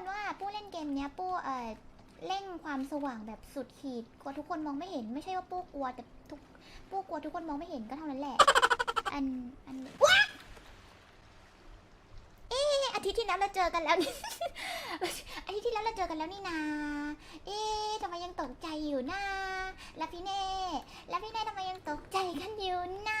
คนว่าปู้เล่นเกมเนี้ยปู้เอ่อเร่งความสว่างแบบสุดขีดกลัวทุกคนมองไม่เห็นไม่ใช่ว่าปู้กลัวแต่ทุกปู้กลัวทุกคนมองไม่เห็นก็เท่านั้นแหละ อันอันว้าเอ๊อาทิตย์ที่แล้วเราเจอกันแล้วนี่อาทิตย์ที่แล้วเราเจอกันแล้วนี่นาเอ๊ะทำไมยังตกใจอยู่นะแล้วพี่เน่แล้วพี่เน่ทำไมยังตกใจกันอยู่นะ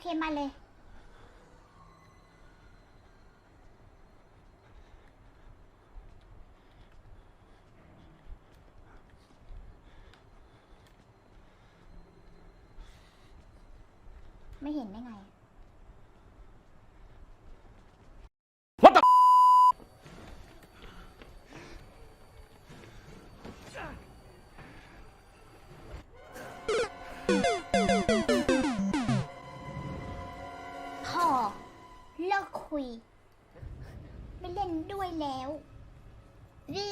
เคมาเลย ไม่เห็นได้ไง What the? พ คุย ไม่เล่นด้วยแล้วรี